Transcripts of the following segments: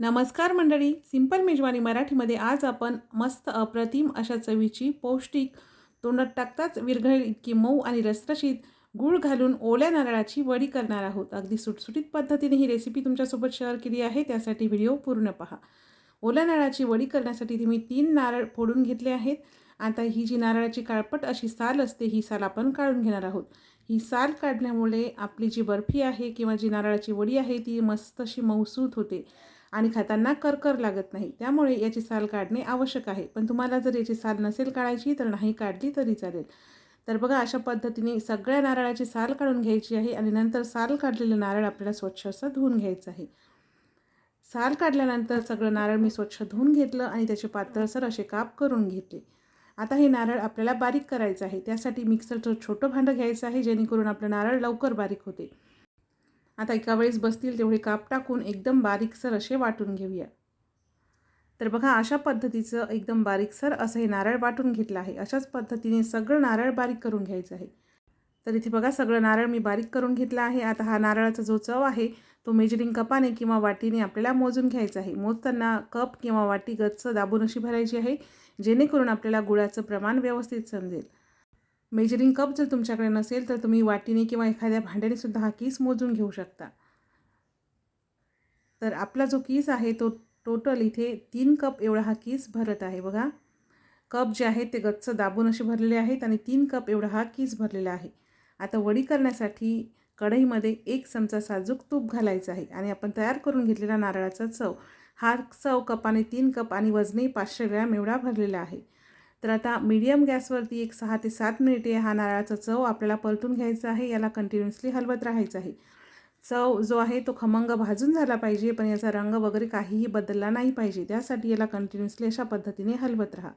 नमस्कार मंडळी सिंपल मेजवानी मराठीमध्ये आज आपण मस्त अप्रतिम अशा चवीची पौष्टिक तोंडात टाकताच विरघळेल इतकी मऊ आणि रसरशीत गूळ घालून ओल्या नारळाची वडी करणार आहोत. अगदी सुटसुटीत पद्धतीने ही रेसिपी तुमच्यासोबत शेअर केली आहे त्यासाठी व्हिडिओ पूर्ण पहा. ओल्या नारळाची वडी करण्यासाठी इथे मी तीन नारळ फोडून घेतले आहेत. आता ही जी नारळाची काळपट अशी साल असते ही साल आपण काढून घेणार आहोत. ही साल काढण्यामुळे आपली जी बर्फी आहे किंवा जी नारळाची वडी आहे ती मस्त अशी मऊसूत होते. आणि खाताना करकर लागत नाही. त्यामुळे याची साल काढणे आवश्यक आहे. पण तुम्हाला जर याची साल नसेल काढायची तर नाही काढली तरी चालेल. तर बघा अशा पद्धतीने सगळ्या नारळाची साल काढून घ्यायची आहे आणि नंतर साल काढलेलं नारळ आपल्याला स्वच्छ असं धुवून घ्यायचं आहे. साल काढल्यानंतर सगळं नारळ मी स्वच्छ धुवून घेतलं आणि त्याचे पातळसर असे काप करून घेतले. आता हे नारळ आपल्याला बारीक करायचं आहे. त्यासाठी मिक्सरचं छोटं भांडं घ्यायचं आहे जेणेकरून आपलं नारळ लवकर बारीक होते. आता एका वेळेस बसतील तेवढे काप टाकून एकदम बारीकसर असे वाटून घेऊया. तर बघा अशा पद्धतीचं एकदम बारीकसर असं हे नारळ वाटून घेतलं आहे. अशाच पद्धतीने सगळं नारळ बारीक करून घ्यायचं आहे. तर इथे बघा सगळं नारळ मी बारीक करून घेतला आहे. आता हा नारळाचा जो चव आहे तो मेजरिंग कपाने किंवा वाटीने आपल्याला मोजून घ्यायचा आहे. मोजताना कप किंवा वाटी गच्च दाबून अशी भरायची आहे जेणेकरून आपल्याला गुळाचं प्रमाण व्यवस्थित समजेल. मेजरिंग कप जर तुमच्याकडे नसेल तर तुम्ही वाटीने किंवा एखाद्या भांड्याने सुद्धा हा कीस मोजून घेऊ शकता. तर आपला जो कीस आहे तो टोटल इथे तीन कप एवढा हा कीस भरत आहे बघा. कप जे आहेत ते गच्च दाबून असे भरलेले आहेत आणि तीन कप एवढा हा कीस भरलेला आहे. आता वडी करण्यासाठी कढईमध्ये एक चमचा साजूक तूप घालायचं आहे आणि आपण तयार करून घेतलेला नारळाचा चव. हा चव कपाने तीन कप आणि वजने पाचशे ग्रॅम एवढा भरलेला आहे. तर आता मीडियम गॅसवरती एक सहा ते सात मिनिटे हा नारळाचा चव आपल्याला परतून घ्यायचा आहे. याला कंटिन्युअसली हलवत राहायचं आहे. चव जो आहे तो खमंग भाजून झाला पाहिजे पण याचा रंग वगैरे काहीही बदलला नाही पाहिजे. त्यासाठी याला कंटिन्युअसली अशा पद्धतीने हलवत राहा.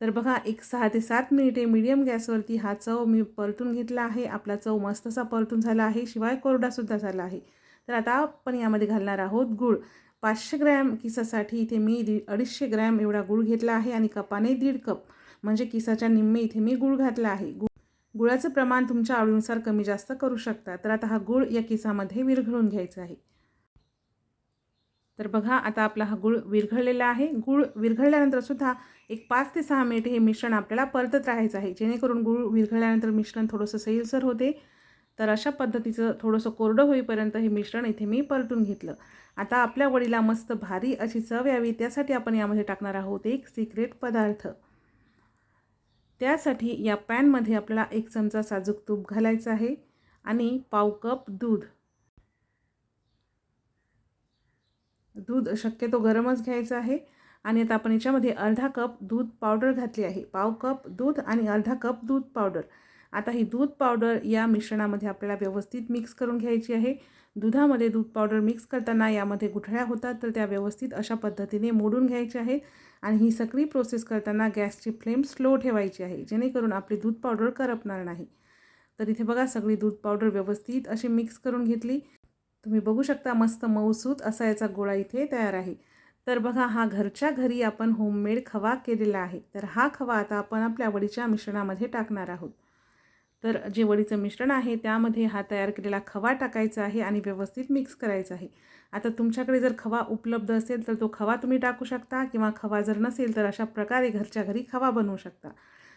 तर बघा एक सहा ते सात मिनिटे मीडियम गॅसवरती हा चव मी परतून घेतला आहे. आपला चव मस्तसा परतून झाला आहे. शिवाय कोरडासुद्धा झाला आहे. तर आता आपण यामध्ये घालणार आहोत गूळ. पाचशे ग्रॅम किसासाठी इथे मी दीड अडीचशे ग्रॅम एवढा गूळ घेतला आहे आणि कपाने दीड कप म्हणजे किसाच्या निम्मे इथे मी गूळ घातला आहे. गु गुळाचं प्रमाण तुमच्या आवडीनुसार कमी जास्त करू शकता. तर आता हा गूळ या किसामध्ये विरघळून घ्यायचा आहे. तर बघा आता आपला हा गूळ विरघळलेला आहे. गूळ विरघळल्यानंतर सुद्धा एक पाच ते सहा मिनिट हे मिश्रण आपल्याला परतत राहायचं आहे. जेणेकरून गूळ विरघळल्यानंतर मिश्रण थोडंसं सैलसर होते. तर अशा पद्धतीचं थोडंसं कोरडं होईपर्यंत हे मिश्रण इथे मी परतून घेतलं. आता आपल्या वडीला मस्त भारी अशी चव यावी त्यासाठी आपण यामध्ये टाकणार आहोत एक सिक्रेट पदार्थ. त्यासाठी या पॅनमध्ये आपल्याला एक चमचा साजूक तूप घालायचं आहे आणि पाव कप दूध. दूध शक्यतो गरमच घ्यायचं आहे आणि आता आपण याच्यामध्ये अर्धा कप दूध पावडर घातली आहे. पाव कप दूध आणि अर्धा कप दूध पावडर. आता ही दूध पावडर या मिश्रणामध्ये आपल्याला व्यवस्थित मिक्स करून घ्यायची आहे. दुधामध्ये दूध पावडर मिक्स करताना यामध्ये गुठळ्या होतात तर त्या व्यवस्थित अशा पद्धतीने मोडून घ्यायच्या आहेत. आणि ही सगळी प्रोसेस करताना गॅसची फ्लेम स्लो ठेवायची आहे जेणेकरून आपली दूध पावडर करपणार नाही. तर इथे बघा सगळी दूध पावडर व्यवस्थित अशी मिक्स करून घेतली. तुम्ही बघू शकता मस्त मऊसूत असा याचा गोळा इथे तयार आहे. तर बघा हा घरच्या घरी आपण होममेड खवा केलेला आहे. तर हा खवा आता आपण आपल्या आवडीच्या मिश्रणामध्ये टाकणार आहोत. तर जे वडीचं मिश्रण आहे त्यामध्ये हा तयार केलेला खवा टाकायचा आहे आणि व्यवस्थित मिक्स करायचा आहे. आता तुमच्याकडे जर खवा उपलब्ध असेल तर तो खवा तुम्ही टाकू शकता किंवा खवा जर नसेल तर अशा प्रकारे घरच्या घरी खवा बनवू शकता.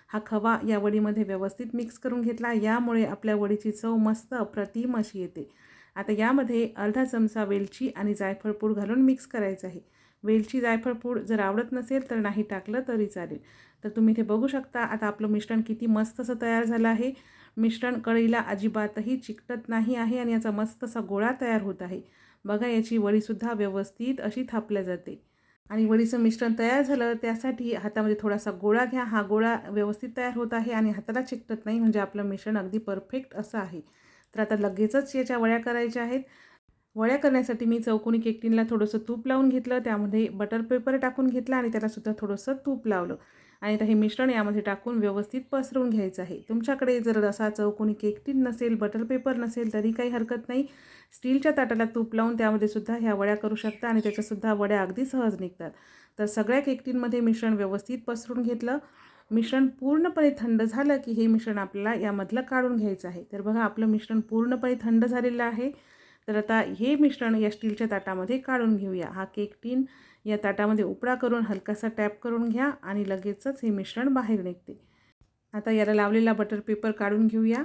हा खवा या वडीमध्ये व्यवस्थित मिक्स करून घेतला यामुळे आपल्या वडीची चव मस्त अप्रतिम अशी येते. आता यामध्ये अर्धा चमचा वेलची आणि जायफळपूर घालून मिक्स करायचं आहे. वेलची जायफळ पूड जर आवडत नसेल तर नाही टाकलं तरी चालेल. तर तुम्ही इथे बघू शकता आता आपलं मिश्रण किती मस्त असं तयार झालं आहे. मिश्रण कढईला अजिबातही चिकटत नाही आहे आणि याचा मस्त असा गोळा तयार होत आहे. बघा याची वडीसुद्धा व्यवस्थित अशी थापल्या जाते. आणि वडीचं मिश्रण तयार झालं त्यासाठी हातामध्ये थोडासा गोळा घ्या. हा गोळा व्यवस्थित तयार होत आहे आणि हाताला चिकटत नाही म्हणजे आपलं मिश्रण अगदी परफेक्ट असं आहे. तर आता लगेचच याच्या वड्या करायच्या आहेत. वळ्या करण्यासाठी मी चौकोनी केकटीनला थोडंसं तूप लावून घेतलं त्यामध्ये बटर पेपर टाकून घेतला आणि त्यालासुद्धा थोडंसं तूप लावलं. आणि आता हे मिश्रण यामध्ये टाकून व्यवस्थित पसरवून घ्यायचं आहे. तुमच्याकडे जर असा चौकोनी केक टीन नसेल बटर पेपर नसेल तरी काही हरकत नाही. स्टीलच्या ताटाला तूप लावून त्यामध्ये सुद्धा ह्या वड्या करू शकता आणि त्याच्यासुद्धा वड्या अगदी सहज निघतात. तर सगळ्या केकटीनमध्ये मिश्रण व्यवस्थित पसरून घेतलं. मिश्रण पूर्णपणे थंड झालं की हे मिश्रण आपल्याला यामधलं काढून घ्यायचं आहे. तर बघा आपलं मिश्रण पूर्णपणे थंड झालेलं आहे. तर आता हे मिश्रण या स्टीलच्या ताटामध्ये काढून घेऊया. हा केक टीन या ताटामध्ये उपडा करून हलकासा टॅप करून घ्या आणि लगेचच हे मिश्रण बाहेर निघते. आता याला लावलेला बटर पेपर काढून घेऊया.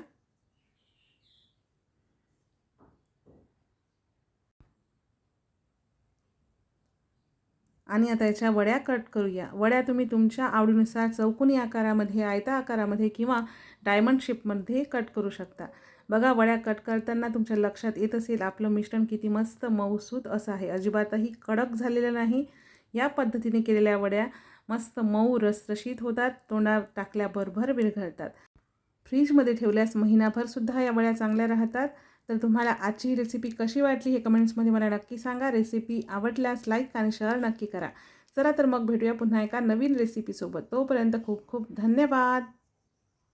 आणि आता याच्या वड्या कट करूया. वड्या तुम्ही तुमच्या आवडीनुसार चौकोनी आकारामध्ये आयता आकारामध्ये किंवा डायमंड शेपमध्ये कट करू शकता. बघा वड्या कट करताना तुमच्या लक्षात येत असेल आपलं मिश्रण किती मस्त मऊसूत असं आहे. अजिबातही कडक झालेलं नाही. या पद्धतीने केलेल्या वड्या मस्त मऊ रसरशीत होतात तोंडात टाकल्याबरोबर विरघळतात फ्रीजमध्ये ठेवल्यास महिनाभरसुद्धा या वड्या चांगल्या राहतात. तर तुम्हाला आजची ही रेसिपी कशी वाटली हे कमेंट्समध्ये मला नक्की सांगा. रेसिपी आवडल्यास लाईक आणि शेअर नक्की करा. चला तर मग भेटूया पुन्हा एका नवीन रेसिपीसोबत तोपर्यंत खूप खूप धन्यवाद.